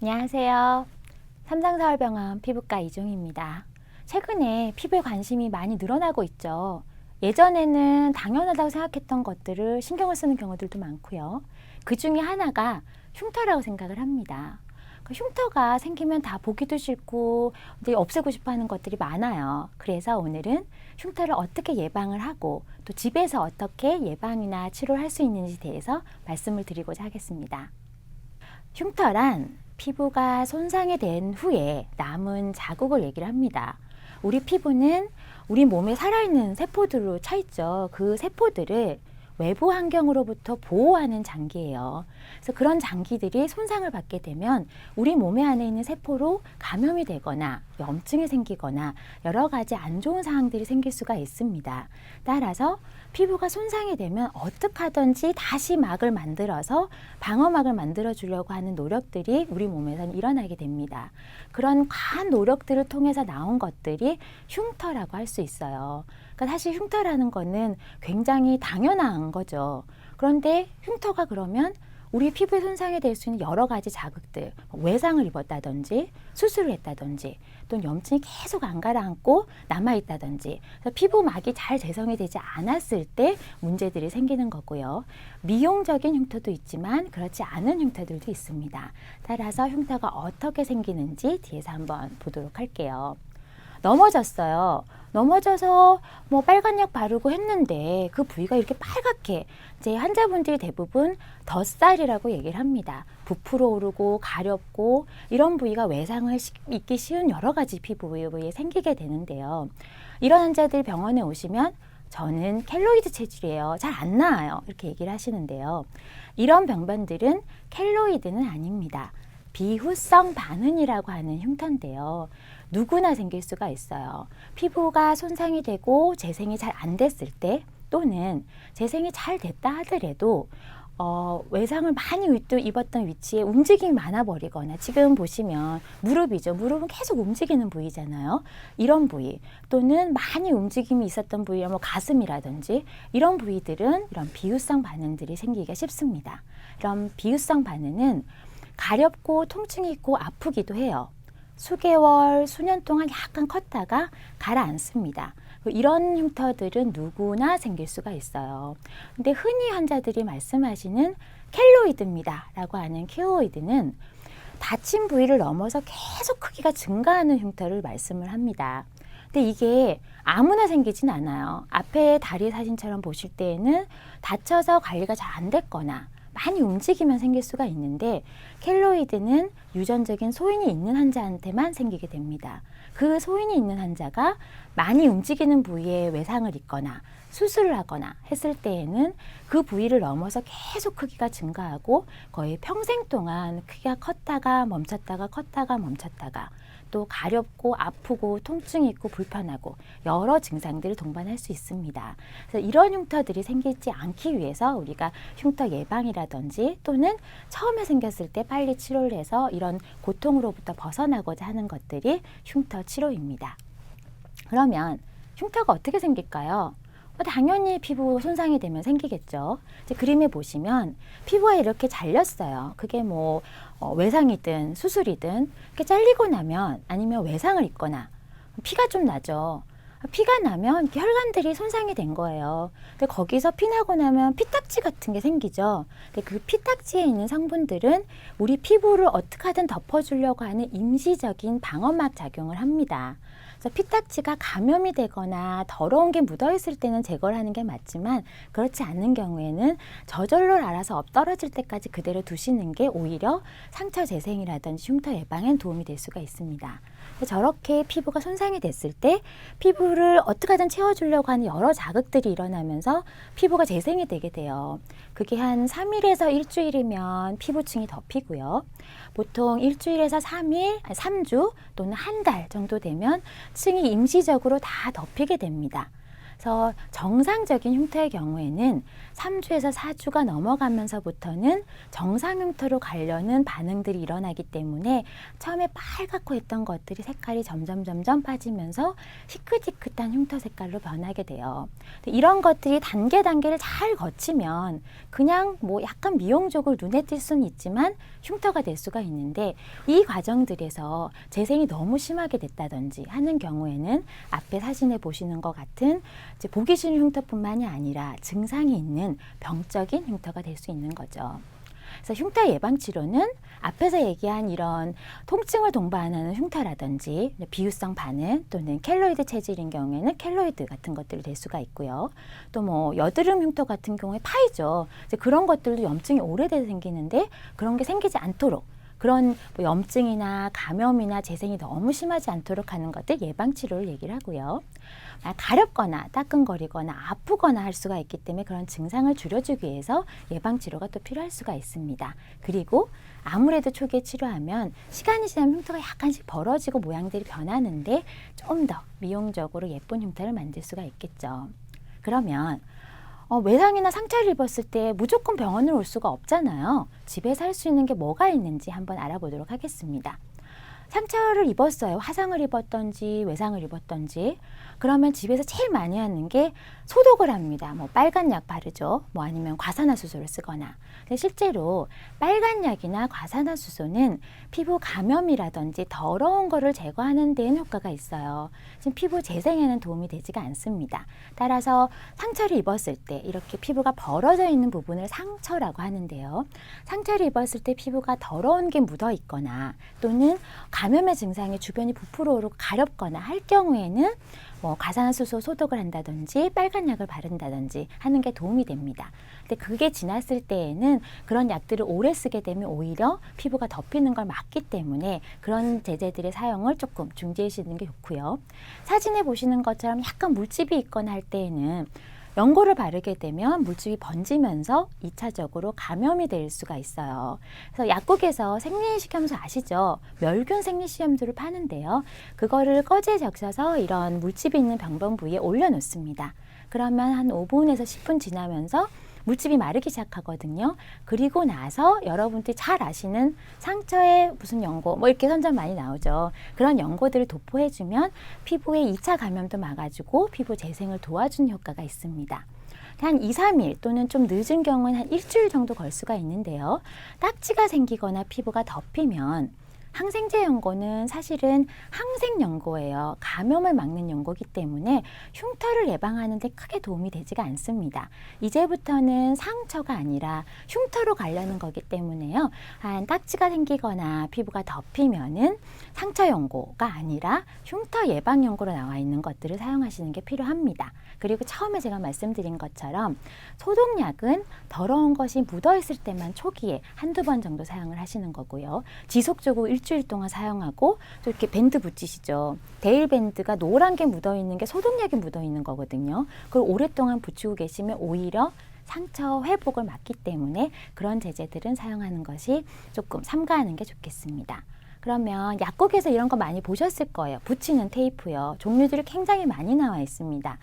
안녕하세요. 삼성서울병원 피부과 이종입니다. 최근에 피부에 관심이 많이 늘어나고 있죠. 예전에는 당연하다고 생각했던 것들을 신경을 쓰는 경우들도 많고요. 그 중에 하나가 흉터라고 생각을 합니다. 그 흉터가 생기면 다 보기도 싫고 없애고 싶어 하는 것들이 많아요. 그래서 오늘은 흉터를 어떻게 예방을 하고 또 집에서 어떻게 예방이나 치료를 할 수 있는지 대해서 말씀을 드리고자 하겠습니다. 흉터란 피부가 손상이 된 후에 남은 자국을 얘기를 합니다. 우리 피부는 우리 몸에 살아있는 세포들로 차 있죠. 그 세포들을 외부 환경으로부터 보호하는 장기예요. 그래서 그런 장기들이 손상을 받게 되면 우리 몸에 안에 있는 세포로 감염이 되거나 염증이 생기거나 여러 가지 안 좋은 상황들이 생길 수가 있습니다. 따라서 피부가 손상이 되면 어떻게 하든지 다시 막을 만들어서 방어막을 만들어 주려고 하는 노력들이 우리 몸에서는 일어나게 됩니다. 그런 과한 노력들을 통해서 나온 것들이 흉터라고 할 수 있어요. 그러니까 사실 흉터라는 거는 굉장히 당연한 거죠. 그런데 흉터가 그러면 우리 피부에 손상이 될 수 있는 여러 가지 자극들, 외상을 입었다든지 수술을 했다든지 또는 염증이 계속 안 가라앉고 남아 있다든지 그래서 피부막이 잘 재성이 되지 않았을 때 문제들이 생기는 거고요. 미용적인 흉터도 있지만 그렇지 않은 흉터들도 있습니다. 따라서 흉터가 어떻게 생기는지 뒤에서 한번 보도록 할게요. 넘어졌어요. 넘어져서 뭐 빨간 약 바르고 했는데 그 부위가 이렇게 빨갛게 이제 환자분들이 대부분 덧살이라고 얘기를 합니다. 부풀어 오르고 가렵고 이런 부위가 외상을 입기 쉬운 여러 가지 피부 부위에 생기게 되는데요. 이런 환자들 병원에 오시면 저는 켈로이드 체질이에요. 잘 안 나아요. 이렇게 얘기를 하시는데요. 이런 병변들은 켈로이드는 아닙니다. 비후성 반응이라고 하는 흉터인데요. 누구나 생길 수가 있어요. 피부가 손상이 되고 재생이 잘 안 됐을 때 또는 재생이 잘 됐다 하더라도 어, 외상을 많이 입었던 위치에 움직임이 많아 버리거나 지금 보시면 무릎이죠. 무릎은 계속 움직이는 부위잖아요. 이런 부위 또는 많이 움직임이 있었던 부위, 뭐 가슴이라든지 이런 부위들은 이런 비유성 반응들이 생기기가 쉽습니다. 이런 비유성 반응은 가렵고 통증이 있고 아프기도 해요. 수개월, 수년 동안 약간 컸다가 가라앉습니다. 이런 흉터들은 누구나 생길 수가 있어요. 근데 흔히 환자들이 말씀하시는 켈로이드입니다. 라고 하는 케오이드는 다친 부위를 넘어서 계속 크기가 증가하는 흉터를 말씀을 합니다. 근데 이게 아무나 생기진 않아요. 앞에 다리 사진처럼 보실 때에는 다쳐서 관리가 잘 안 됐거나 많이 움직이면 생길 수가 있는데 켈로이드는 유전적인 소인이 있는 환자한테만 생기게 됩니다. 그 소인이 있는 환자가 많이 움직이는 부위에 외상을 입거나 수술을 하거나 했을 때에는 그 부위를 넘어서 계속 크기가 증가하고 거의 평생 동안 크기가 컸다가 멈췄다가 컸다가 멈췄다가 또 가렵고 아프고 통증이 있고 불편하고 여러 증상들을 동반할 수 있습니다. 그래서 이런 흉터들이 생기지 않기 위해서 우리가 흉터 예방이라든지 또는 처음에 생겼을 때 빨리 치료를 해서 이런 고통으로부터 벗어나고자 하는 것들이 흉터 치료입니다. 그러면 흉터가 어떻게 생길까요? 뭐 당연히 피부 손상이 되면 생기겠죠. 이제 그림에 보시면 피부가 이렇게 잘렸어요. 그게 뭐 어, 외상이든 수술이든 이렇게 잘리고 나면 아니면 외상을 입거나 피가 좀 나죠. 피가 나면 혈관들이 손상이 된 거예요. 근데 거기서 피 나고 나면 피딱지 같은 게 생기죠. 근데 그 피딱지에 있는 성분들은 우리 피부를 어떻게 하든 덮어주려고 하는 임시적인 방어막 작용을 합니다. 그래서 피딱지가 감염이 되거나 더러운 게 묻어 있을 때는 제거를 하는 게 맞지만 그렇지 않는 경우에는 저절로 알아서 떨어질 때까지 그대로 두시는 게 오히려 상처 재생이라든지 흉터 예방에 도움이 될 수가 있습니다. 저렇게 피부가 손상이 됐을 때 피부를 어떻게 하든 채워주려고 하는 여러 자극들이 일어나면서 피부가 재생이 되게 돼요. 그게 한 3일에서 일주일이면 피부층이 덮이고요. 보통 일주일에서 3일, 3주 또는 한 달 정도 되면 층이 임시적으로 다 덮이게 됩니다. 그래서 정상적인 흉터의 경우에는 3주에서 4주가 넘어가면서부터는 정상 흉터로 가려는 반응들이 일어나기 때문에 처음에 빨갛고 했던 것들이 색깔이 점점 점점 빠지면서 희끗희끗한 흉터 색깔로 변하게 돼요. 이런 것들이 단계 단계를 잘 거치면 그냥 뭐 약간 미용적으로 눈에 띌 수는 있지만 흉터가 될 수가 있는데 이 과정들에서 재생이 너무 심하게 됐다든지 하는 경우에는 앞에 사진에 보시는 것 같은 이제 보기 싫은 흉터뿐만이 아니라 증상이 있는 병적인 흉터가 될 수 있는 거죠. 그래서 흉터 예방 치료는 앞에서 얘기한 이런 통증을 동반하는 흉터라든지 비유성 반응 또는 켈로이드 체질인 경우에는 켈로이드 같은 것들이 될 수가 있고요. 또 뭐 여드름 흉터 같은 경우에 파이죠. 이제 그런 것들도 염증이 오래돼서 생기는데 그런 게 생기지 않도록 그런 뭐 염증이나 감염이나 재생이 너무 심하지 않도록 하는 것들 예방 치료를 얘기를 하고요. 아, 가렵거나 따끔거리거나 아프거나 할 수가 있기 때문에 그런 증상을 줄여주기 위해서 예방 치료가 또 필요할 수가 있습니다. 그리고 아무래도 초기에 치료하면 시간이 지나면 흉터가 약간씩 벌어지고 모양들이 변하는데 좀 더 미용적으로 예쁜 흉터를 만들 수가 있겠죠. 그러면 어, 외상이나 상처를 입었을 때 무조건 병원을 올 수가 없잖아요. 집에서 할 수 있는 게 뭐가 있는지 한번 알아보도록 하겠습니다. 상처를 입었어요. 화상을 입었던지 외상을 입었던지. 그러면 집에서 제일 많이 하는 게 소독을 합니다. 뭐 빨간 약 바르죠. 뭐 아니면 과산화수소를 쓰거나. 근데 실제로 빨간 약이나 과산화수소는 피부 감염이라든지 더러운 거를 제거하는 데는 효과가 있어요. 지금 피부 재생에는 도움이 되지가 않습니다. 따라서 상처를 입었을 때 이렇게 피부가 벌어져 있는 부분을 상처라고 하는데요. 상처를 입었을 때 피부가 더러운 게 묻어 있거나 또는 감염의 증상이 주변이 부풀어 오르고 가렵거나 할 경우에는 뭐 과산화수소 소독을 한다든지 빨간 약을 바른다든지 하는 게 도움이 됩니다. 근데 그게 지났을 때에는 그런 약들을 오래 쓰게 되면 오히려 피부가 덮이는 걸 막기 때문에 그런 제제들의 사용을 조금 중지하시는 게 좋고요. 사진에 보시는 것처럼 약간 물집이 있거나 할 때에는 연고를 바르게 되면 물집이 번지면서 이차적으로 감염이 될 수가 있어요. 그래서 약국에서 생리식염수 아시죠? 멸균 생리식염수를 파는데요. 그거를 꺼지에 적셔서 이런 물집이 있는 병변 부위에 올려놓습니다. 그러면 한 5분에서 10분 지나면서 물집이 마르기 시작하거든요. 그리고 나서 여러분들이 잘 아시는 상처에 무슨 연고, 뭐 이렇게 선전 많이 나오죠. 그런 연고들을 도포해주면 피부의 2차 감염도 막아주고 피부 재생을 도와주는 효과가 있습니다. 한 2, 3일 또는 좀 늦은 경우는 한 일주일 정도 걸 수가 있는데요. 딱지가 생기거나 피부가 덮이면 항생제 연고는 사실은 항생 연고예요. 감염을 막는 연고이기 때문에 흉터를 예방하는 데 크게 도움이 되지가 않습니다. 이제부터는 상처가 아니라 흉터로 가려는 거기 때문에요. 한 딱지가 생기거나 피부가 덮이면은 상처 연고가 아니라 흉터 예방 연고로 나와 있는 것들을 사용하시는 게 필요합니다. 그리고 처음에 제가 말씀드린 것처럼 소독약은 더러운 것이 묻어 있을 때만 초기에 한두 번 정도 사용을 하시는 거고요. 지속적으로 일주일 동안 사용하고 또 이렇게 밴드 붙이시죠. 데일 밴드가 노란 게 묻어 있는 게 소독약이 묻어 있는 거거든요. 그걸 오랫동안 붙이고 계시면 오히려 상처 회복을 막기 때문에 그런 제제들은 사용하는 것이 조금 삼가하는 게 좋겠습니다. 그러면 약국에서 이런 거 많이 보셨을 거예요. 붙이는 테이프요. 종류들이 굉장히 많이 나와 있습니다.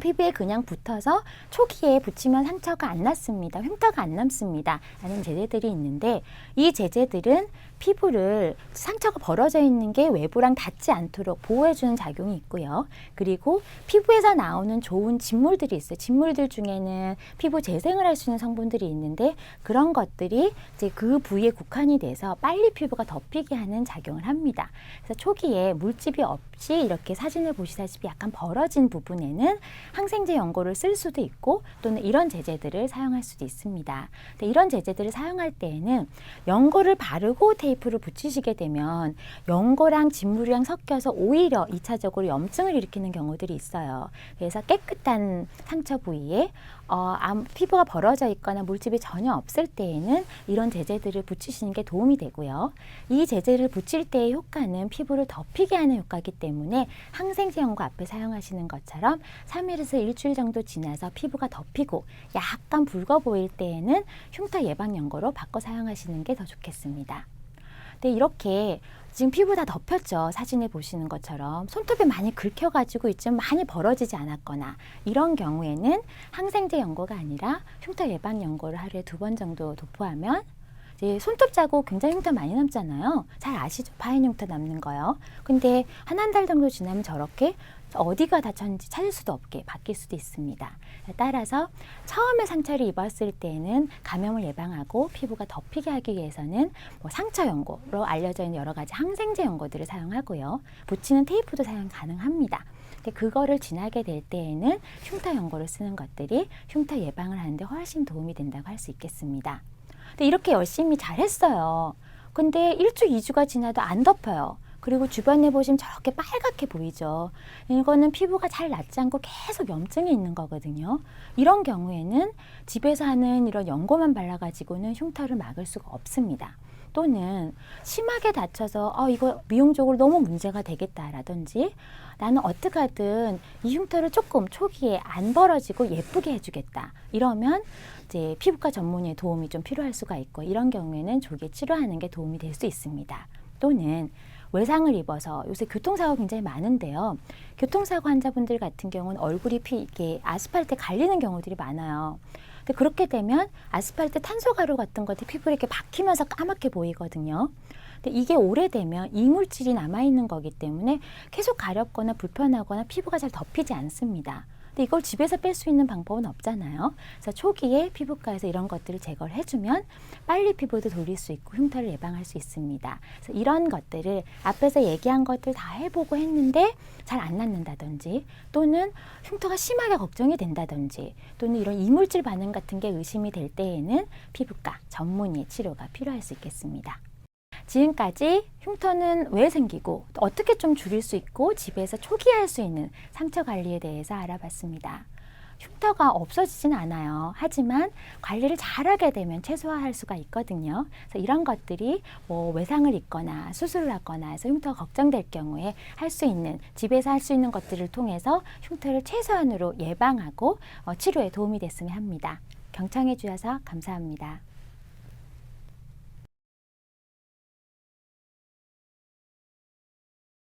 피부에 그냥 붙어서 초기에 붙이면 상처가 안 났습니다. 흉터가 안 남습니다. 라는 제제들이 있는데 이 제제들은 피부를 상처가 벌어져 있는 게 외부랑 닿지 않도록 보호해주는 작용이 있고요. 그리고 피부에서 나오는 좋은 진물들이 있어요. 진물들 중에는 피부 재생을 할 수 있는 성분들이 있는데 그런 것들이 이제 그 부위에 국한이 돼서 빨리 피부가 덮이게 하는 작용을 합니다. 그래서 초기에 물집이 없이 이렇게 사진을 보시다시피 약간 벌어진 부분에는 항생제 연고를 쓸 수도 있고 또는 이런 제제들을 사용할 수도 있습니다. 이런 제제들을 사용할 때에는 연고를 바르고 테 이프를 붙이시게 되면 연고랑 진물이랑 섞여서 오히려 이차적으로 염증을 일으키는 경우들이 있어요. 그래서 깨끗한 상처 부위에 어, 피부가 벌어져 있거나 물집이 전혀 없을 때에는 이런 제제들을 붙이시는 게 도움이 되고요. 이 제제를 붙일 때의 효과는 피부를 덮이게 하는 효과이기 때문에 항생제 연고 앞에 사용하시는 것처럼 3일에서 일주일 정도 지나서 피부가 덮이고 약간 붉어 보일 때에는 흉터 예방 연고로 바꿔 사용하시는 게 더 좋겠습니다. 근데 이렇게 지금 피부 다 덮였죠. 사진에 보시는 것처럼 손톱이 많이 긁혀가지고 있지만 많이 벌어지지 않았거나 이런 경우에는 항생제 연고가 아니라 흉터 예방 연고를 하루에 두 번 정도 도포하면 이제 손톱 자국 굉장히 흉터 많이 남잖아요. 잘 아시죠? 파인 흉터 남는 거요. 근데 한 한 달 정도 지나면 저렇게 어디가 다쳤는지 찾을 수도 없게 바뀔 수도 있습니다. 따라서 처음에 상처를 입었을 때는 감염을 예방하고 피부가 덮이게 하기 위해서는 뭐 상처 연고로 알려져 있는 여러 가지 항생제 연고들을 사용하고요. 붙이는 테이프도 사용 가능합니다. 근데 그거를 지나게 될 때에는 흉터 연고를 쓰는 것들이 흉터 예방을 하는데 훨씬 도움이 된다고 할 수 있겠습니다. 근데 이렇게 열심히 잘했어요. 근데 일주, 이주가 지나도 안 덮여요. 그리고 주변에 보시면 저렇게 빨갛게 보이죠. 이거는 피부가 잘 낫지 않고 계속 염증이 있는 거거든요. 이런 경우에는 집에서 하는 이런 연고만 발라가지고는 흉터를 막을 수가 없습니다. 또는 심하게 다쳐서 어, 이거 미용적으로 너무 문제가 되겠다라든지 나는 어떻게 하든 이 흉터를 조금 초기에 안 벌어지고 예쁘게 해주겠다. 이러면 이제 피부과 전문의의 도움이 좀 필요할 수가 있고 이런 경우에는 조기 치료하는 게 도움이 될 수 있습니다. 또는 외상을 입어서 요새 교통사고 굉장히 많은데요. 교통사고 환자분들 같은 경우는 얼굴이 피, 이게 아스팔트에 갈리는 경우들이 많아요. 근데 그렇게 되면 아스팔트 탄소 가루 같은 것들이 피부에 이렇게 박히면서 까맣게 보이거든요. 근데 이게 오래되면 이물질이 남아있는 거기 때문에 계속 가렵거나 불편하거나 피부가 잘 덮이지 않습니다. 근데 이걸 집에서 뺄 수 있는 방법은 없잖아요. 그래서 초기에 피부과에서 이런 것들을 제거를 해주면 빨리 피부도 돌릴 수 있고 흉터를 예방할 수 있습니다. 그래서 이런 것들을 앞에서 얘기한 것들 다 해보고 했는데 잘 안 낫는다든지 또는 흉터가 심하게 걱정이 된다든지 또는 이런 이물질 반응 같은 게 의심이 될 때에는 피부과 전문의 치료가 필요할 수 있겠습니다. 지금까지 흉터는 왜 생기고 또 어떻게 좀 줄일 수 있고 집에서 초기에 할수 있는 상처 관리에 대해서 알아봤습니다. 흉터가 없어지진 않아요. 하지만 관리를 잘하게 되면 최소화할 수가 있거든요. 그래서 이런 것들이 뭐 외상을 입거나 수술을 하거나 해서 흉터가 걱정될 경우에 할 수 있는 집에서 할 수 있는 것들을 통해서 흉터를 최소한으로 예방하고 어, 치료에 도움이 됐으면 합니다. 경청해 주셔서 감사합니다.